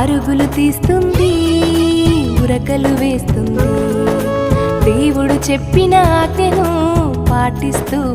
తీస్తుంది ఉరకలు వేస్తుంది. దేవుడు చెప్పిన ఆజ్ఞను పాటిస్తూ